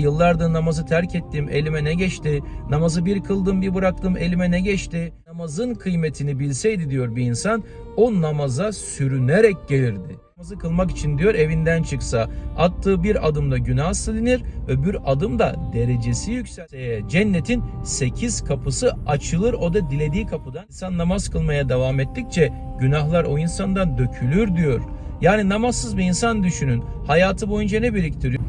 Yıllardır namazı terk ettim, elime ne geçti? Namazı bir kıldım, bir bıraktım, elime ne geçti? Namazın kıymetini bilseydi diyor bir insan, o namaza sürünerek gelirdi. Namazı kılmak için diyor evinden çıksa attığı bir adımda günah silinir, öbür adımda derecesi yükselse cennetin 8 kapısı açılır o da dilediği kapıdan. İnsan namaz kılmaya devam ettikçe günahlar o insandan dökülür diyor. Yani namazsız bir insan düşünün. Hayatı boyunca ne biriktiriyor?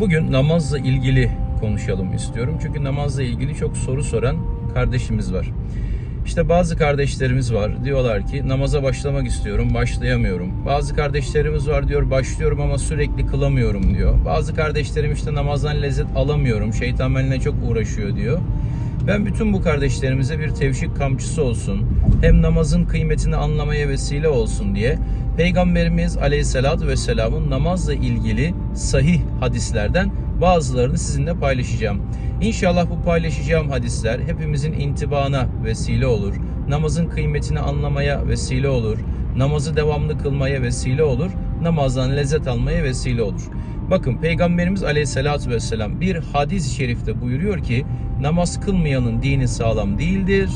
Bugün namazla ilgili konuşalım istiyorum. Çünkü namazla ilgili çok soru soran kardeşimiz var. İşte bazı kardeşlerimiz var diyorlar ki namaza başlamak istiyorum başlayamıyorum. Bazı kardeşlerimiz var diyor başlıyorum ama sürekli kılamıyorum diyor. Bazı kardeşlerim işte namazdan lezzet alamıyorum şeytan benimle çok uğraşıyor diyor. Ben bütün bu kardeşlerimize bir tevşik kamçısı olsun. Hem namazın kıymetini anlamaya vesile olsun diye Peygamberimiz Aleyhisselatü Vesselam'ın namazla ilgili sahih hadislerden bazılarını sizinle paylaşacağım. İnşallah bu paylaşacağım hadisler hepimizin intibana vesile olur. Namazın kıymetini anlamaya vesile olur. Namazı devamlı kılmaya vesile olur. Namazdan lezzet almaya vesile olur. Bakın Peygamberimiz Aleyhisselatü Vesselam bir hadis-i şerifte buyuruyor ki namaz kılmayanın dini sağlam değildir.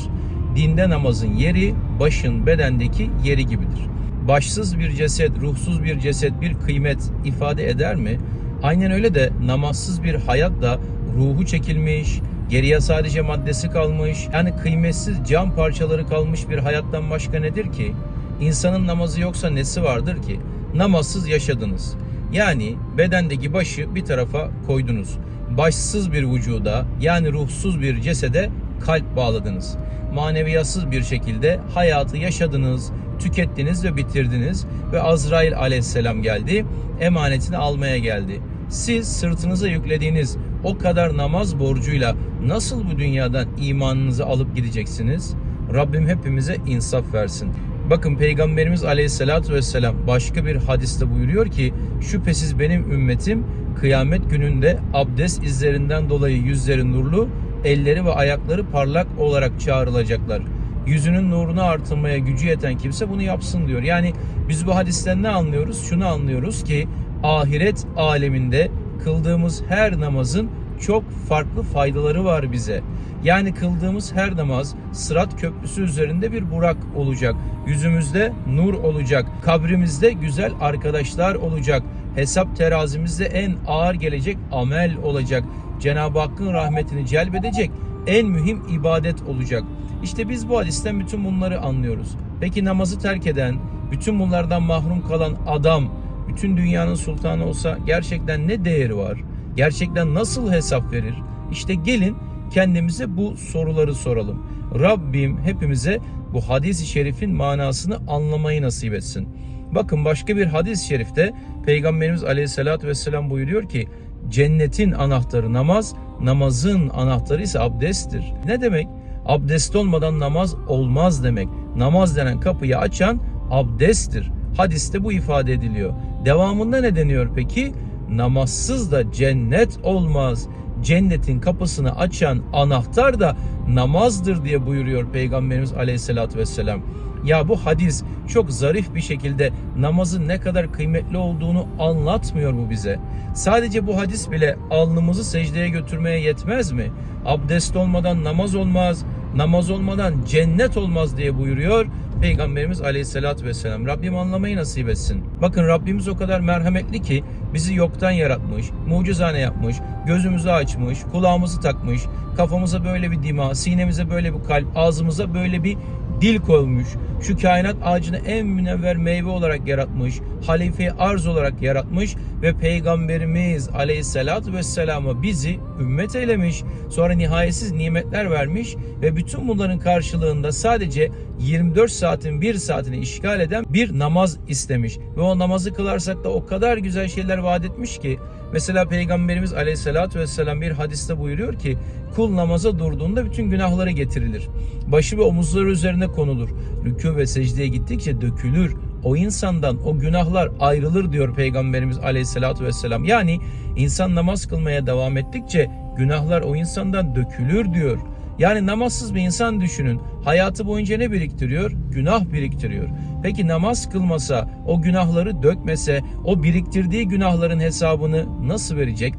Dinde namazın yeri başın bedendeki yeri gibidir. Başsız bir ceset, ruhsuz bir ceset bir kıymet ifade eder mi? Aynen öyle de namazsız bir hayat da ruhu çekilmiş, geriye sadece maddesi kalmış, yani kıymetsiz cam parçaları kalmış bir hayattan başka nedir ki? İnsanın namazı yoksa nesi vardır ki? Namazsız yaşadınız. Yani bedendeki başı bir tarafa koydunuz. Başsız bir vücuda yani ruhsuz bir cesede kalp bağladınız. Maneviyatsız bir şekilde hayatı yaşadınız, tükettiniz ve bitirdiniz ve Azrail aleyhisselam geldi, emanetini almaya geldi. Siz sırtınıza yüklediğiniz o kadar namaz borcuyla nasıl bu dünyadan imanınızı alıp gideceksiniz? Rabbim hepimize insaf versin. Bakın Peygamberimiz Aleyhisselatü Vesselam başka bir hadiste buyuruyor ki şüphesiz benim ümmetim kıyamet gününde abdest izlerinden dolayı yüzleri nurlu, elleri ve ayakları parlak olarak çağrılacaklar. Yüzünün nurunu artırmaya gücü yeten kimse bunu yapsın diyor. Yani biz bu hadisten ne anlıyoruz? Şunu anlıyoruz ki ahiret aleminde kıldığımız her namazın çok farklı faydaları var bize. Yani kıldığımız her namaz Sırat Köprüsü üzerinde bir burak olacak. Yüzümüzde nur olacak. Kabrimizde güzel arkadaşlar olacak. Hesap terazimizde en ağır gelecek amel olacak. Cenab-ı Hakk'ın rahmetini celbedecek en mühim ibadet olacak. İşte biz bu hadisten bütün bunları anlıyoruz. Peki namazı terk eden, bütün bunlardan mahrum kalan adam, bütün dünyanın sultanı olsa gerçekten ne değeri var? Gerçekten nasıl hesap verir? İşte gelin kendimize bu soruları soralım. Rabbim hepimize bu hadis-i şerifin manasını anlamayı nasip etsin. Bakın başka bir hadis-i şerifte Peygamberimiz Aleyhisselatü Vesselam buyuruyor ki cennetin anahtarı namaz, namazın anahtarı ise abdesttir. Ne demek? Abdest olmadan namaz olmaz demek. Namaz denen kapıyı açan abdesttir. Hadiste bu ifade ediliyor. Devamında ne deniyor peki? Namazsız da cennet olmaz. Cennetin kapısını açan anahtar da namazdır diye buyuruyor Peygamberimiz Aleyhisselatü Vesselam. Ya bu hadis çok zarif bir şekilde namazın ne kadar kıymetli olduğunu anlatmıyor mu bize? Sadece bu hadis bile alnımızı secdeye götürmeye yetmez mi? Abdest olmadan namaz olmaz, namaz olmadan cennet olmaz diye buyuruyor Peygamberimiz Aleyhisselatü Vesselam. Rabbim anlamayı nasip etsin. Bakın Rabbimiz o kadar merhametli ki bizi yoktan yaratmış, mucizane yapmış, gözümüzü açmış, kulağımızı takmış, kafamıza böyle bir dima, sinemize böyle bir kalp, ağzımıza böyle bir dil koymuş. Şu kainat ağacını en münevver meyve olarak yaratmış. Halife arz olarak yaratmış ve Peygamberimiz Aleyhisselatü Vesselam'a bizi ümmet eylemiş. Sonra nihayetsiz nimetler vermiş ve bütün bunların karşılığında sadece 24 saatin bir saatini işgal eden bir namaz istemiş. Ve o namazı kılarsak da o kadar güzel şeyler vaat etmiş ki Mesela Peygamberimiz Aleyhisselatü Vesselam bir hadiste buyuruyor ki kul namaza durduğunda bütün günahları getirilir. Başı ve omuzları üzerine konulur. Rükû ve secdeye gittikçe dökülür. O insandan o günahlar ayrılır diyor Peygamberimiz Aleyhisselatü Vesselam. Yani insan namaz kılmaya devam ettikçe günahlar o insandan dökülür diyor. Yani namazsız bir insan düşünün. Hayatı boyunca ne biriktiriyor? Günah biriktiriyor. Peki namaz kılmasa, o günahları dökmese, o biriktirdiği günahların hesabını nasıl verecek?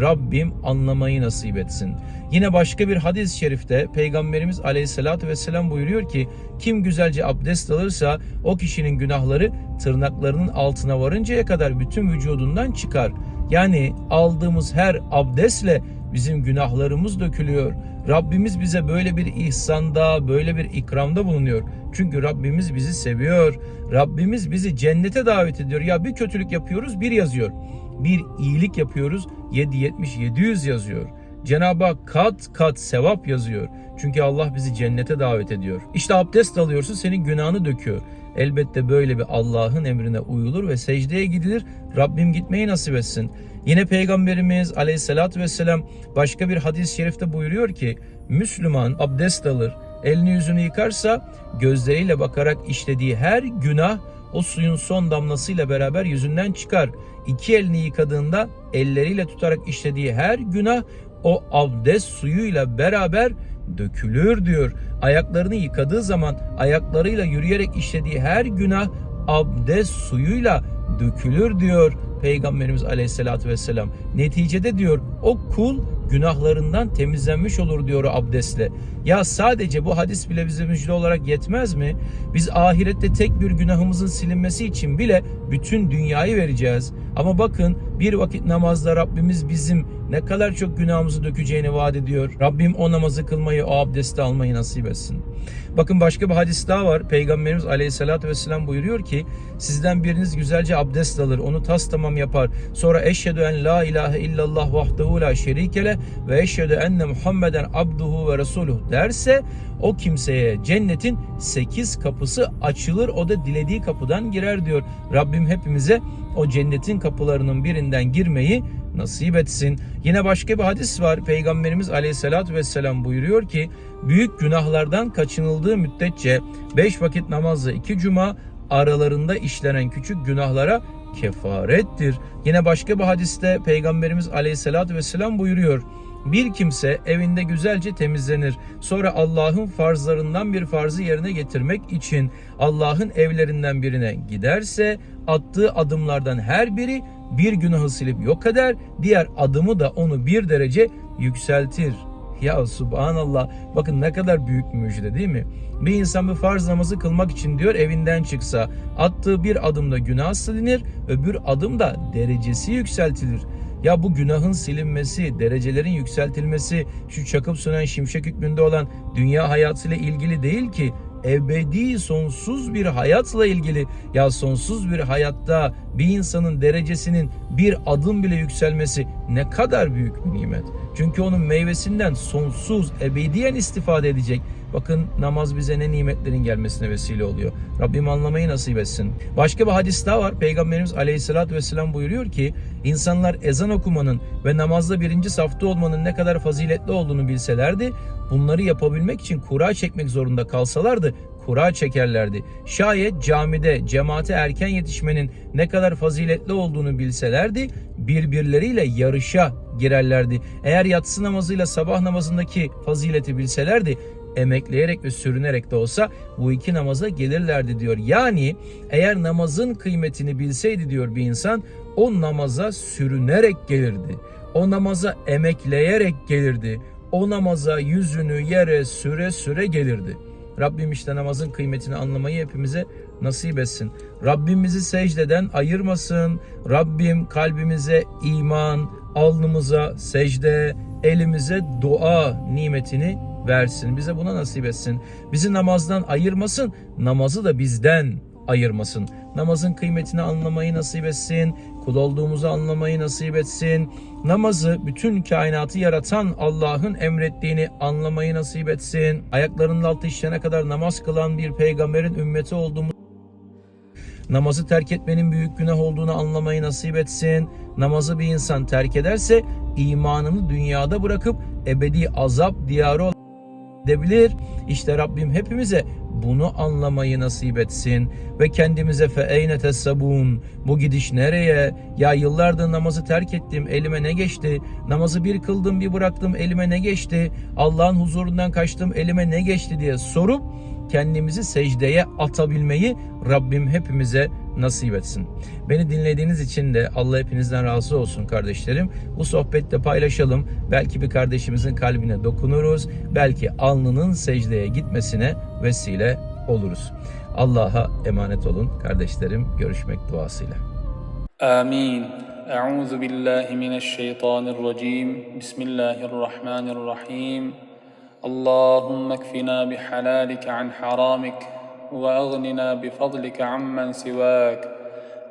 Rabbim anlamayı nasip etsin. Yine başka bir hadis-i şerifte Peygamberimiz Aleyhisselatü vesselam buyuruyor ki kim güzelce abdest alırsa o kişinin günahları tırnaklarının altına varıncaya kadar bütün vücudundan çıkar. Yani aldığımız her abdestle bizim günahlarımız dökülüyor. Rabbimiz bize böyle bir ihsanda, böyle bir ikramda bulunuyor. Çünkü Rabbimiz bizi seviyor. Rabbimiz bizi cennete davet ediyor. Ya bir kötülük yapıyoruz, bir yazıyor. Bir iyilik yapıyoruz, 770 700 yazıyor. Cenab-ı Hak kat kat sevap yazıyor. Çünkü Allah bizi cennete davet ediyor. İşte abdest alıyorsun senin günahını döküyor. Elbette böyle bir Allah'ın emrine uyulur ve secdeye gidilir. Rabbim gitmeyi nasip etsin. Yine Peygamberimiz aleyhissalatü vesselam başka bir hadis-i şerifte buyuruyor ki Müslüman abdest alır, elini yüzünü yıkarsa gözleriyle bakarak işlediği her günah o suyun son damlasıyla beraber yüzünden çıkar. İki elini yıkadığında elleriyle tutarak işlediği her günah o abdest suyuyla beraber dökülür diyor. Ayaklarını yıkadığı zaman ayaklarıyla yürüyerek işlediği her günah abdest suyuyla dökülür diyor Peygamberimiz Aleyhisselatü Vesselam. Neticede diyor o kul günahlarından temizlenmiş olur diyor abdestle. Ya sadece bu hadis bile bize müjde olarak yetmez mi? Biz ahirette tek bir günahımızın silinmesi için bile bütün dünyayı vereceğiz. Ama bakın bir vakit namazda Rabbimiz bizim ne kadar çok günahımızı dökeceğini vaat ediyor. Rabbim o namazı kılmayı, o abdesti almayı nasip etsin. Bakın başka bir hadis daha var. Peygamberimiz Aleyhisselatü Vesselam buyuruyor ki sizden biriniz güzelce abdest alır, onu tas tamam yapar. Sonra eşhedü en la ilahe illallah vahdehu la şerikele ve eşhedü enne Muhammeden abduhu ve resuluh derse o kimseye cennetin 8 kapısı açılır. O da dilediği kapıdan girer diyor. Rabbim hepimize o cennetin kapılarının birinden girmeyi nasip etsin. Yine başka bir hadis var. Peygamberimiz Aleyhisselatü vesselam buyuruyor ki büyük günahlardan kaçınıldığı müddetçe 5 vakit namazı 2 cuma aralarında işlenen küçük günahlara kefarettir. Yine başka bir hadiste Peygamberimiz Aleyhisselatü vesselam buyuruyor. Bir kimse evinde güzelce temizlenir. Sonra Allah'ın farzlarından bir farzı yerine getirmek için Allah'ın evlerinden birine giderse attığı adımlardan her biri bir günahı silip yok eder. Diğer adımı da onu bir derece yükseltir. Ya subhanallah bakın ne kadar büyük müjde değil mi? Bir insan bir farz namazı kılmak için diyor evinden çıksa attığı bir adımda günah silinir öbür adımda derecesi yükseltilir. Ya bu günahın silinmesi, derecelerin yükseltilmesi şu çakıp sönen şimşek hükmünde olan dünya hayatıyla ilgili değil ki ebedi sonsuz bir hayatla ilgili ya sonsuz bir hayatta bir insanın derecesinin bir adım bile yükselmesi ne kadar büyük bir nimet. Çünkü onun meyvesinden sonsuz ebediyen istifade edecek. Bakın namaz bize ne nimetlerin gelmesine vesile oluyor. Rabbim anlamayı nasip etsin. Başka bir hadis daha var. Peygamberimiz Aleyhisselatü vesselam buyuruyor ki insanlar ezan okumanın ve namazda birinci safta olmanın ne kadar faziletli olduğunu bilselerdi bunları yapabilmek için kura çekmek zorunda kalsalardı kura çekerlerdi. Şayet camide cemaate erken yetişmenin ne kadar faziletli olduğunu bilselerdi birbirleriyle yarışa girerlerdi. Eğer yatsı namazıyla sabah namazındaki fazileti bilselerdi emekleyerek ve sürünerek de olsa bu iki namaza gelirlerdi diyor. Yani eğer namazın kıymetini bilseydi diyor bir insan o namaza sürünerek gelirdi. O namaza emekleyerek gelirdi. O namaza yüzünü yere süre süre gelirdi. Rabbim işte namazın kıymetini anlamayı hepimize nasip etsin. Rabbim bizi secdeden ayırmasın. Rabbim kalbimize iman, alnımıza secde, elimize dua nimetini versin. Bize buna nasip etsin. Bizi namazdan ayırmasın, namazı da bizden ayırmasın. Namazın kıymetini anlamayı nasip etsin. Kul olduğumuzu anlamayı nasip etsin. Namazı bütün kainatı yaratan Allah'ın emrettiğini anlamayı nasip etsin. Ayaklarının altı işlene kadar namaz kılan bir peygamberin ümmeti olduğumuz namazı terk etmenin büyük günah olduğunu anlamayı nasip etsin. Namazı bir insan terk ederse imanını dünyada bırakıp ebedi azap diyarı edebilir. İşte Rabbim hepimize bunu anlamayı nasip etsin. Ve kendimize fe eyne tessabun bu gidiş nereye? Ya yıllardır namazı terk ettim elime ne geçti? Namazı bir kıldım bir bıraktım elime ne geçti? Allah'ın huzurundan kaçtım elime ne geçti diye sorup kendimizi secdeye atabilmeyi Rabbim hepimize nasip etsin. Beni dinlediğiniz için de Allah hepinizden razı olsun kardeşlerim. Bu sohbette paylaşalım. Belki bir kardeşimizin kalbine dokunuruz. Belki alnının secdeye gitmesine vesile oluruz. Allah'a emanet olun kardeşlerim. Görüşmek duasıyla. Amin. Euzu billahi mineşşeytanirracim. Bismillahirrahmanirrahim. Allahümme kfina bihalalike an haramik. وأغننا بفضلك عمن سواك.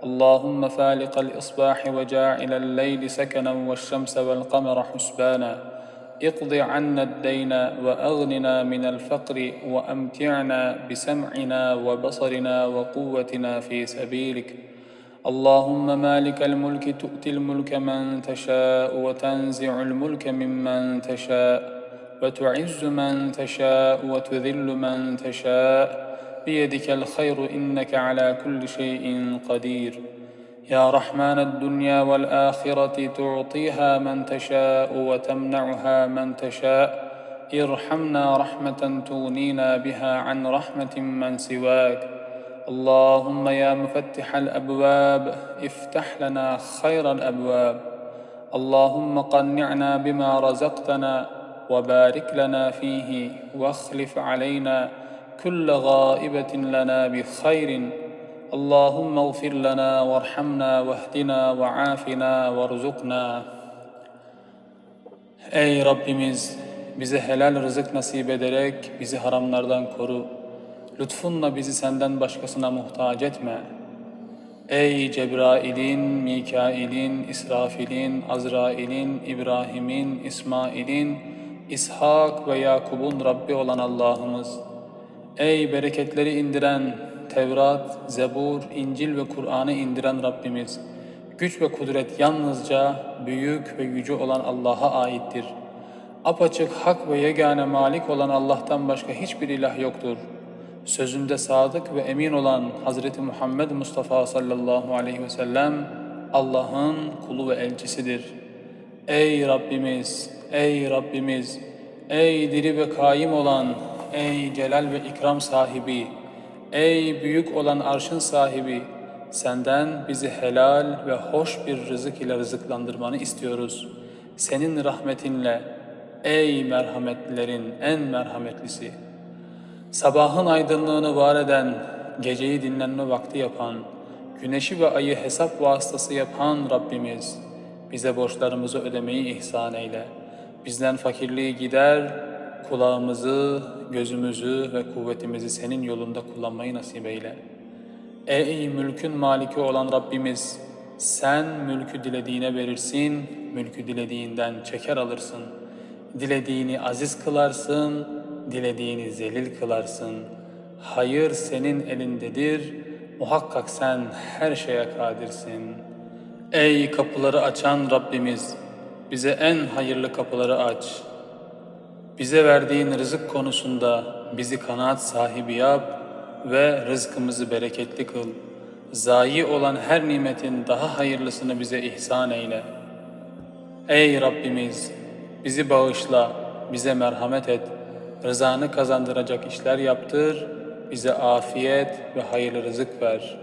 اللهم فالق الإصباح وجاعل الليل سكنا والشمس والقمر حسبانا. اقض عنا الدين وأغننا من الفقر وأمتعنا بسمعنا وبصرنا وقوتنا في سبيلك. اللهم مالك الملك تؤتي الملك من تشاء وتنزع الملك ممن تشاء. وتعز من تشاء وتذل من تشاء. بيدك الخير إنك على كل شيء قدير. يا رحمن الدنيا والآخرة تعطيها من تشاء وتمنعها من تشاء. ارحمنا رحمة تغنينا بها عن رحمة من سواك. اللهم يا مفتح الأبواب افتح لنا خير الأبواب. اللهم قنعنا بما رزقتنا. وبارك لنا فيه واخلف علينا كل غائبه لنا بخير اللهم اغفر لنا وارحمنا واهدنا وعافنا وارزقنا Ey Rabbimiz bize helal rızık nasip ederek bizi haramlardan koru. Lütfunla bizi senden başkasına muhtaç etme. Ey Cebrail'in, Mikail'in, İsrafil'in, Azrail'in, İbrahim'in, İsmail'in, İshak ve Yakub'un Rabbi olan Allah'ımız. Ey bereketleri indiren, Tevrat, Zebur, İncil ve Kur'an'ı indiren Rabbimiz. Güç ve kudret yalnızca büyük ve yüce olan Allah'a aittir. Apaçık hak ve yegane malik olan Allah'tan başka hiçbir ilah yoktur. Sözünde sadık ve emin olan Hazreti Muhammed Mustafa sallallahu aleyhi ve sellem Allah'ın kulu ve elçisidir. Ey Rabbimiz, ey Rabbimiz, ey diri ve kaim olan, ey celal ve ikram sahibi, ey büyük olan arşın sahibi, senden bizi helal ve hoş bir rızık ile rızıklandırmanı istiyoruz. Senin rahmetinle, ey merhametlilerin en merhametlisi. Sabahın aydınlığını var eden, geceyi dinlenme vakti yapan, güneşi ve ayı hesap vasıtası yapan Rabbimiz, bize borçlarımızı ödemeyi ihsan eyle. Bizden fakirliği gider, kulağımızı, gözümüzü ve kuvvetimizi senin yolunda kullanmayı nasip eyle. Ey mülkün maliki olan Rabbimiz, sen mülkü dilediğine verirsin, mülkü dilediğinden çeker alırsın. Dilediğini aziz kılarsın, dilediğini zelil kılarsın. Hayır senin elindedir, muhakkak sen her şeye kadirsin. Ey kapıları açan Rabbimiz, bize en hayırlı kapıları aç. Bize verdiğin rızık konusunda bizi kanaat sahibi yap ve rızkımızı bereketli kıl. Zayi olan her nimetin daha hayırlısını bize ihsan eyle. Ey Rabbimiz, bizi bağışla, bize merhamet et, rızanı kazandıracak işler yaptır, bize afiyet ve hayırlı rızık ver.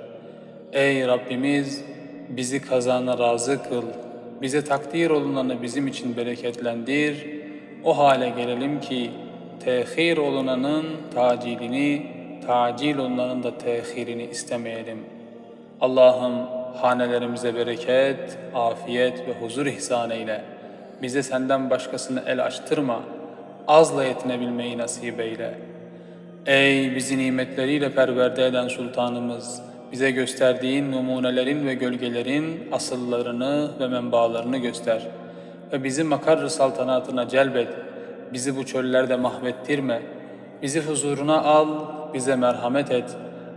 Ey Rabbimiz, bizi kazana razı kıl, bize takdir olunanı bizim için bereketlendir, o hale gelelim ki tehir olunanın tacilini, tacil olunanın da tehirini istemeyelim. Allah'ım hanelerimize bereket, afiyet ve huzur ihsan eyle. Bize senden başkasını el açtırma, azla yetinebilmeyi nasip eyle. Ey bizi nimetleriyle perverde eden sultanımız, bize gösterdiğin numunelerin ve gölgelerin asıllarını ve menbaalarını göster. Ve bizi makar saltanatına celbet, bizi bu çöllerde mahvettirme, bizi huzuruna al, bize merhamet et.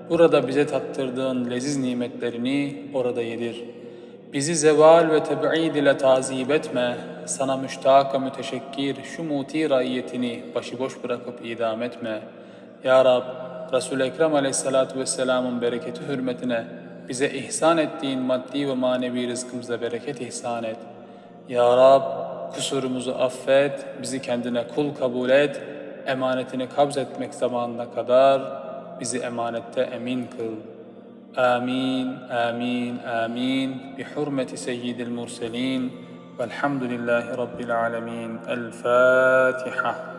Burada bize tattırdığın leziz nimetlerini orada yedir. Bizi zeval ve teb'id ile tazip etme, sana müştak ve müteşekkir şu muti raiyetini başıboş bırakıp idam etme. Ya Rab, Resul-i Ekrem Aleyhisselatü Vesselam'ın bereketi hürmetine bize ihsan ettiğin maddi ve manevi rızkımıza bereket ihsan et. Ya Rab kusurumuzu affet, bizi kendine kul kabul et, emanetini kabz etmek zamanına kadar bizi emanette emin kıl. Amin, amin, amin. Bi hurmeti seyyidil murselin. Velhamdülillahi Rabbil alemin. El Fatiha.